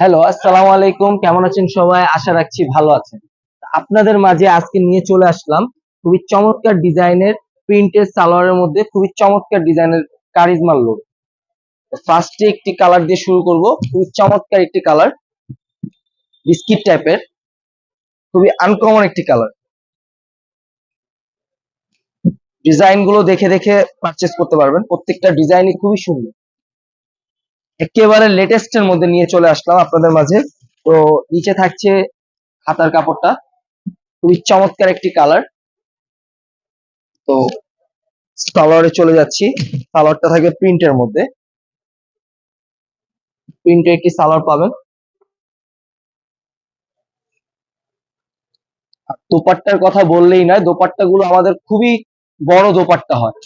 Hello আসসালামু আলাইকুম। কেমন আছেন সবাই? আশা রাখছি ভালো আছেন। আপনাদের মাঝে আজকে নিয়ে চলে আসলাম খুবই চমৎকার ডিজাইনের প্রিন্টের সালোয়ারের মধ্যে, খুবই চমৎকার ডিজাইনের কারিজমার লোক ফার্স্টে একটি কালার দিয়ে শুরু করব। খুবই চমৎকার একটি কালার বিস্কিট টাইপের খুবই আনকমন একটি কালার ডিজাইনগুলো দেখে দেখে পারচেস করতে পারবেন। প্রত্যেকটা ডিজাইনই খুবই সুন্দর। একেবারে লেটেস্ট এর মধ্যে নিয়ে চলে আসলাম আপনাদের মাঝে। তো নিচে থাকছে হাতার কাপড়টা। খুবই চমৎকার একটি কালার তো সালোয়ারে চলে যাচ্ছি। সালোয়ারটা থাকবে প্রিন্টের মধ্যে। প্রিন্টে একটি সালোয়ার পাবেন। দোপাট্টার কথা বললেই নয় দোপাট্টা গুলো আমাদের খুবই বড় দোপাট্টা হয়।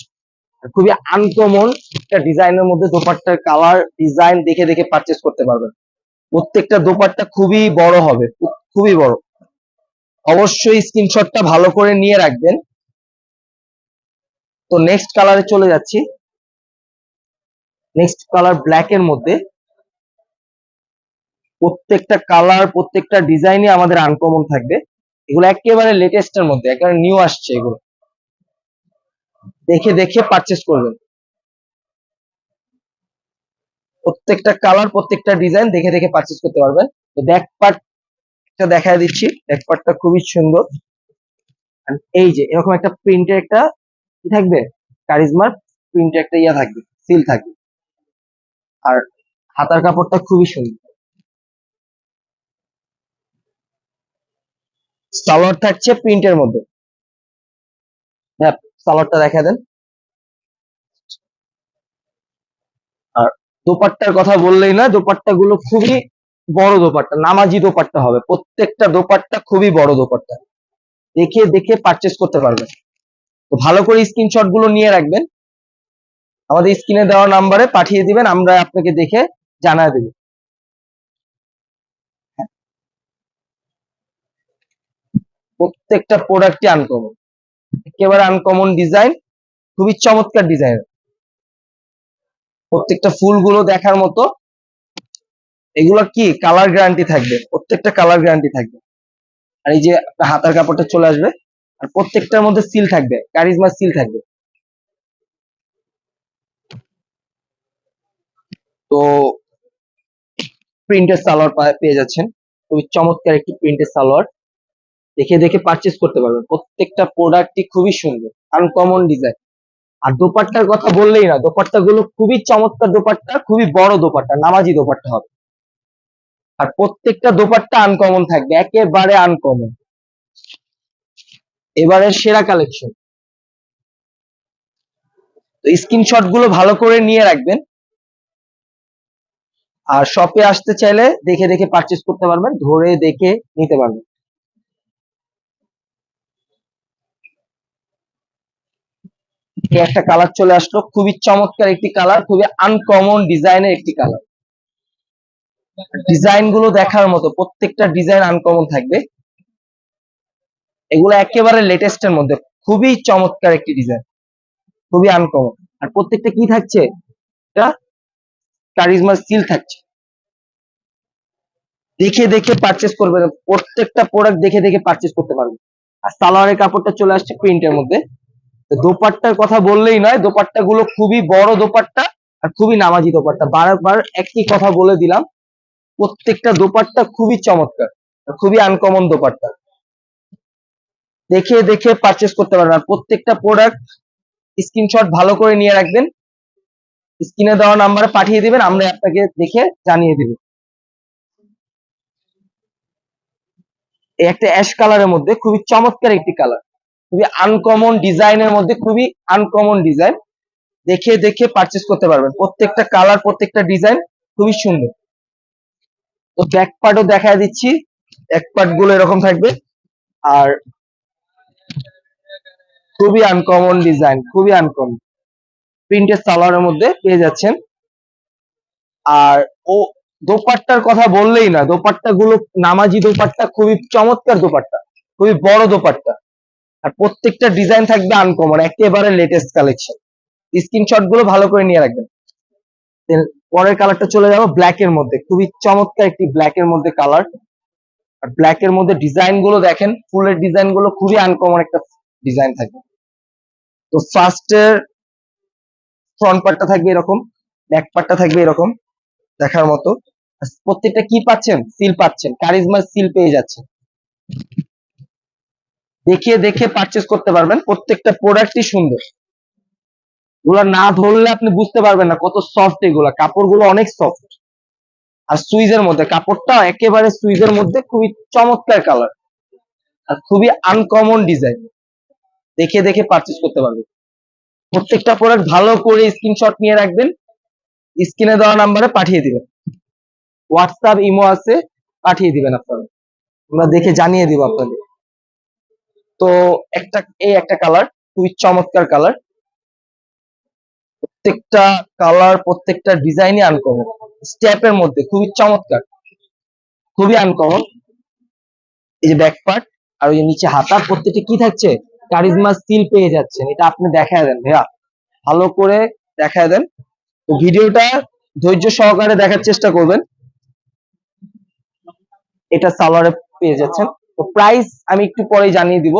খুবই আনকমন একটা ডিজাইনের মধ্যে দোপাট্টার কালার ডিজাইন দেখে দেখে পারচেস করতে পারবেন। প্রত্যেকটা দোপাট্টা খুবই বড় হবে, খুবই বড়। অবশ্যই স্ক্রিনশটটা ভালো করে নিয়ে রাখবেন। তো নেক্সট কালারে চলে যাচ্ছি। নেক্সট কালার ব্ল্যাক এর মধ্যে। প্রত্যেকটা কালার প্রত্যেকটা ডিজাইনই আমাদের আনকমন থাকবে। এগুলো একেবারে লেটেস্টের মধ্যে, একেবারে নিউ আসছে এগুলো। দেখে দেখে পারচেস করবেন। প্রত্যেকটা কালার প্রত্যেকটা ডিজাইন দেখে দেখে পারচেস করতে পারবেন। তো ব্যাক পার্টটা দেখায় দিচ্ছি। ব্যাক পার্টটা খুবই সুন্দর। এই যে, এরকম একটা প্রিন্টের একটা কি থাকবে কারিজমার প্রিন্টের একটা ইয়া থাকবে সিল থাকবে। আর হাতার কাপড়টা খুবই সুন্দর। সালোয়ার থাকছে প্রিন্টের মধ্যে। হ্যাঁ সালোয়ারটা দেখা দেন। আর দোপাট্টার কথা বললেই না দোপাট্টা গুলো খুবই বড় দোপাট্টা, নামাজি দোপাট্টা হবে। প্রত্যেকটা দোপাট্টা খুবই বড় দোপাট্টা। দেখে দেখে পারচেস করতে পারবেন। তো ভালো করে স্ক্রিনশটগুলো নিয়ে রাখবেন। আমাদের স্ক্রিনে দেওয়া নাম্বারে পাঠিয়ে দিবেন, আমরা আপনাকে দেখে জানায় দেব। প্রত্যেকটা প্রোডাক্টই আনকমন একেবারে আনকমন ডিজাইন খুবই চমৎকার ডিজাইন প্রত্যেকটা ফুলগুলো দেখার মতো এগুলো কি কালার গ্যারান্টি থাকবে? প্রত্যেকটা কালার গ্যারান্টি থাকবে। আর এই যে হাতার কাপড়টা চলে আসবে, আর প্রত্যেকটার মধ্যে সিল থাকবে কারিজমা সিল থাকবে। তো প্রিন্টের সালোয়ার পেয়ে যাচ্ছেন। খুবই চমৎকার একটি প্রিন্টের সালোয়ার। দেখে দেখে পারচেস করতে পারবেন প্রত্যেকটা প্রোডাক্টই খুবই সুন্দর আনকমন ডিজাইন আর দোপাট্টার কথা বললেই না দোপাট্টা গুলো খুবই চমৎকার দোপাট্টা, খুবই বড় দোপাট্টা, নামাজি দোপাট্টা হবে। আর প্রত্যেকটা দোপাট্টা আনকমন থাকবে, একেবারে আনকমন এবারে সেরা কালেকশন তো স্ক্রিনশটগুলো ভালো করে নিয়ে রাখবেন। আর শপে আসতে চাইলে দেখে দেখে পারচেস করতে পারবেন, ধরে দেখে নিতে পারবেন। এই একটা কালার চলে আসলো। খুবই চমৎকার একটি কালার খুবই আনকমন ডিজাইনের একটি কালার ডিজাইনগুলো দেখার মতো, প্রত্যেকটা ডিজাইন আনকমন থাকবে। এগুলো একেবারে লেটেস্ট এর মধ্যে, খুবই চমৎকার একটি ডিজাইন খুবই আনকমন আর প্রত্যেকটা কি থাকছে? এটা কারিজমা স্টিল থাকছে। দেখে দেখে পারচেস করবেন, প্রত্যেকটা প্রোডাক্ট দেখে দেখে পারচেস করতে পারবেন। আর সালোয়ারের কাপড়টা চলে আসছে প্রিন্টের মধ্যে। দোপাট্টার কথা বললেই নয় দোপাট্টা গুলো খুবই বড় দোপাট্টা আর খুবই নামাজি দোপাট্টা। বারবার একই কথা বলে দিলাম, প্রত্যেকটা দোপাট্টা খুবই চমৎকার খুবই আনকমন দোপাট্টা। দেখে দেখে পারচেস করতে পারবেন আর প্রত্যেকটা প্রোডাক্ট স্ক্রিনশট ভালো করে নিয়ে রাখবেন। স্ক্রিনে দেওয়া নাম্বারে পাঠিয়ে দিবেন, আমরা আপনাকে দেখে জানিয়ে দেব। একটা অ্যাশ কালারের মধ্যে, খুবই চমৎকার একটি কালার খুবই আনকমন ডিজাইনের মধ্যে খুবই আনকমন ডিজাইন দেখে দেখে পারচেস করতে পারবেন। প্রত্যেকটা কালার প্রত্যেকটা ডিজাইন খুবই সুন্দর। তো ব্যাক পার্টও দেখা দিচ্ছি। এক পার্টগুলো এরকম থাকবে। আর খুবই আনকমন ডিজাইন খুবই আনকমন প্রিন্টের সালোয়ারের মধ্যে পেয়ে যাচ্ছেন। আর ও দোপাট্টার কথা বললেই না দোপাট্টা গুলো নামাজি দোপাট্টা, খুবই চমৎকার দোপাট্টা। খুবই বড় দোপাট্টা। আর প্রত্যেকটা ডিজাইন থাকবে আনকমন একেবারে লেটেস্ট কালেকশন স্ক্রিনশটগুলো ভালো করে নিয়ে রাখবেন। পরের কালারটা চলে যাব ব্ল্যাক এর মধ্যে। খুবই চমৎকার একটি ব্ল্যাক এর মধ্যে কালার আর ব্ল্যাক এর মধ্যে ডিজাইনগুলো দেখেন ফুলের ডিজাইনগুলো খুবই আনকমন একটা ডিজাইন থাকবে। তো ফার্স্টের ফ্রন্ট পার্টটা থাকবে এরকম ব্যাক পার্টটা থাকবে এরকম, দেখার মতো। প্রত্যেকটা কি পাচ্ছেন? সিল পাচ্ছেন। কারিজমার সিল পেয়ে যাচ্ছেন। দেখিয়ে দেখে পারচেস করতে পারবেন। প্রত্যেকটা প্রোডাক্টই সুন্দর। এগুলো না ধরলে আপনি বুঝতে পারবেন না কত সফট এগুলা। কাপড়গুলো অনেক সফট আর সুইজের মধ্যে, কাপড়টা একেবারে সুইজের মধ্যে খুবই চমৎকার কালার আর খুবই আনকমন ডিজাইন দেখে দেখে পারচেস করতে পারবেন। প্রত্যেকটা প্রোডাক্ট ভালো করে স্ক্রিনশট নিয়ে রাখবেন। স্ক্রিনে দেওয়া নাম্বারে পাঠিয়ে দিবেন। হোয়াটসঅ্যাপ ইমো আছে, পাঠিয়ে দিবেন আপনারা। আমরা দেখে জানিয়ে দিব আপনাদের। তো একটা, এই একটা কালার খুবই চমৎকার কালার প্রত্যেকটা কালার প্রত্যেকটা ডিজাইনই আনকমন স্টেপের মধ্যে খুবই চমৎকার, খুবই আনকমন এই যে ব্যাক পার্ট আর ওই নিচে হাতা প্রত্যেকটা কি থাকছে? কারিজমা স্টিল পেয়ে যাচ্ছেন, এটা আপনি দেখায় দেন, ভাইয়া। ভালো করে দেখায় দেন। তো ভিডিওটা ধৈর্য সহকারে দেখার চেষ্টা করবেন। এটা সালোয়ারে পেয়ে যাচ্ছেন। তো প্রাইস আমি একটু পরেই জানিয়ে দিব।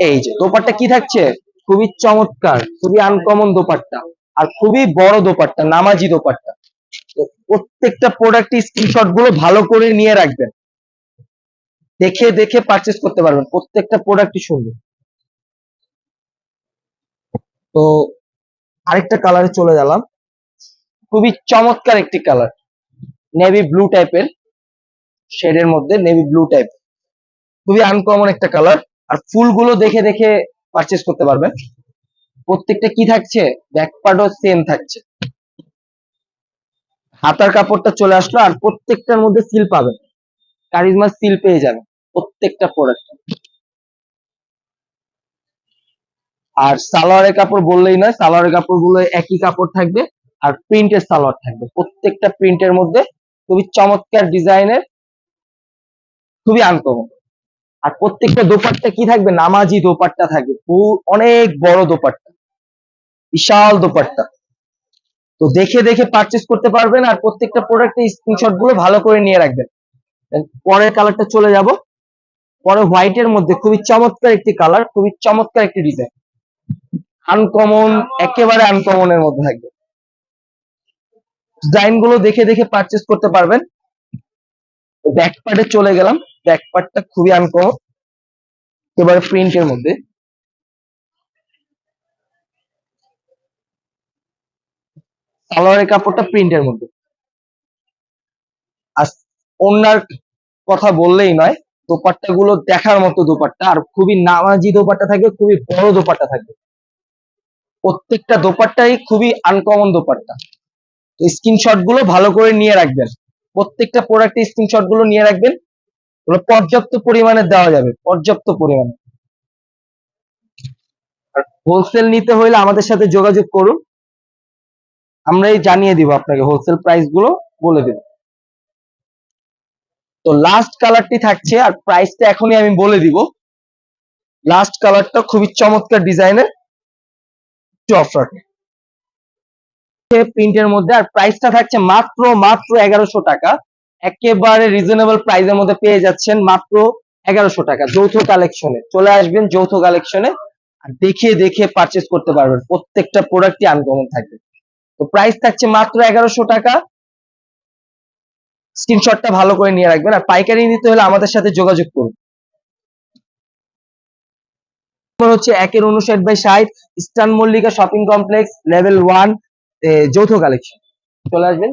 এই যে দোপাট্টা কি থাকছে? খুবই চমৎকার, খুবই আনকমন দোপাট্টা আর খুবই বড় দোপাট্টা, নামাজি দোপাট্টা। প্রত্যেকটা প্রোডাক্ট স্ক্রিনশটগুলো ভালো করে নিয়ে রাখবেন। দেখে দেখে পারচেস করতে পারবেন। প্রত্যেকটা প্রোডাক্টই সুন্দর। তো আরেকটা কালারে চলে গেলাম। খুবই চমৎকার একটি কালার নেভি ব্লু টাইপের শেডের মধ্যে নেভি ব্লু টাইপ খুবই আনকমন একটা কালার আর ফুলগুলো দেখে দেখে পারচেস করতে পারবেন প্রত্যেকটা কি থাকছে? ব্যাক পার্টও সেম থাকছে। হাতার কাপড়টা চলে আসলো আর প্রত্যেকটার মধ্যে সিল পাবেন কারিজমা সিল পেয়ে যাবেন প্রত্যেকটা প্রোডাক্ট আর সালোয়ারের কাপড় বললেই নয়, সালোয়ারের কাপড়গুলো একই কাপড় থাকবে আর প্রিন্টের সালোয়ার থাকবে। প্রত্যেকটা প্রিন্টের মধ্যে খুবই চমৎকার ডিজাইনের খুবই আনকমন আর প্রত্যেকটা দোপাট্টা কি থাকবে? নামাজি দোপাট্টা থাকবে। অনেক বড় দোপাট্টা। বিশাল দোপাট্টা। তো দেখে দেখে পারচেস করতে পারবেন আর প্রত্যেকটা প্রোডাক্টের স্ক্রিনশটগুলো ভালো করে নিয়ে রাখবেন। পরের কালারটা চলে যাব। পরে হোয়াইটের মধ্যে খুবই চমৎকার একটি কালার খুবই চমৎকার একটি ডিজাইন আনকমন একেবারে আনকমনের মধ্যে থাকবে। ডিজাইনগুলো দেখে দেখে পারচেস করতে পারবেন। ব্যাক পার্টে চলে গেলাম। ব্যাক পার্টটা খুবই আনকমন একেবারে প্রিন্টের মধ্যে। সালোয়ারের কাপড়টা প্রিন্টের মধ্যে। আর ওনার কথা বললেই নয় দোপাট্টা গুলো দেখার মতো দোপাট্টা। আর খুবই নামাজি দোপাট্টা থাকে খুবই বড় দোপাট্টা থাকবে। প্রত্যেকটা দোপাট্টাই খুবই আনকমন দোপাট্টা। স্ক্রিনশটগুলো ভালো করে নিয়ে রাখবেন। প্রত্যেকটা প্রোডাক্টের স্ক্রিনশটগুলো নিয়ে রাখবেন। পর্যাপ্ত পরিমাণে দেওয়া যাবে, পর্যাপ্ত পরিমাণে। হোলসেল নিতে হলে আমাদের সাথে যোগাযোগ করুন। আমরাই জানিয়ে দিব আপনাকে হোলসেল প্রাইসগুলো, বলে দেব। তো লাস্ট কালারটি থাকছে, আর প্রাইসটা এখনই আমি বলে দিব। লাস্ট কালারটা খুবই চমৎকার ডিজাইনের অফার প্রিন্টের মধ্যে, আর প্রাইসটা থাকছে মাত্র মাত্র এগারোশো টাকা। একেবারে রিজনেবল প্রাইসের মধ্যে পেয়ে যাচ্ছেন মাত্র এগারোশো টাকা, যৌথ কালেকশনে চলে আসবেন যৌথ কালেকশনে আর দেখে দেখে পারচেস করতে পারবেন। প্রত্যেকটা প্রোডাক্টই আনকমন থাকবে। তো প্রাইস থাকছে মাত্র এগারোশো টাকা। স্ক্রিনশটটা ভালো করে নিয়ে রাখবেন। আর পাইকারি নিতে হলে আমাদের সাথে যোগাযোগ করুন। হচ্ছে একের উনষাট বাই ষাট, eastern Mallika shopping complex level one যৌথ কালেকশন চলে আসবেন।